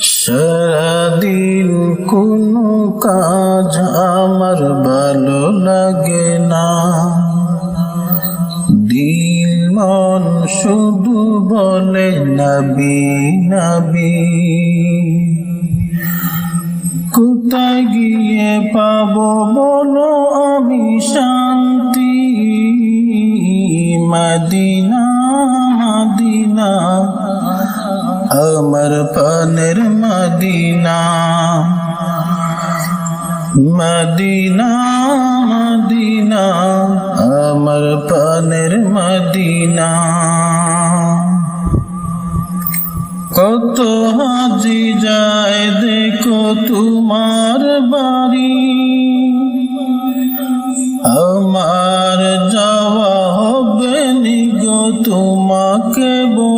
সারাদিন কোনো কাজ আমার ভালো লাগে না। দিল মন শুধু বলে, নবী নবী। কোথায় গিয়ে পাবো বলো আমি শান্তি? Medina Medina. আমার পানের মদিনা মদিনা মদিনা আমার পানের মদিনা কত হাজি যায় দেখো তোমার বাড়ি আমার যাওয়া হবে নিগো তোমাকে বলি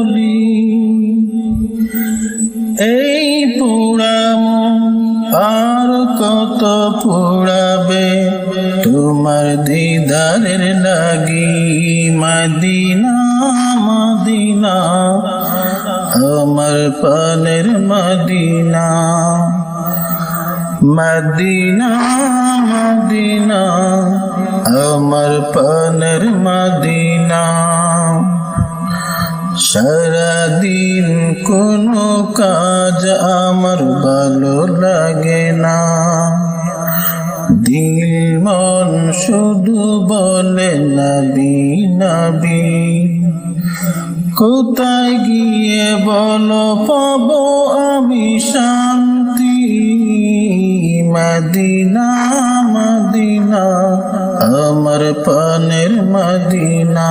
এই পোড়াম আর কত পোড়াবে তোমার দিদারের লাগি মদিনা মদিনা, আমার পানের মদিনা। মদিনা মদিনা, আমার পানের মদিনা। সারাদিন কোনো কাজ আমার ভালো লাগে না। দিল মন শুধু বলে, নাবি, নবী, কোথায় গিয়ে বলো, পাব আমি শান্তি। মদিনা মদিনা, আমার পানের মদিনা।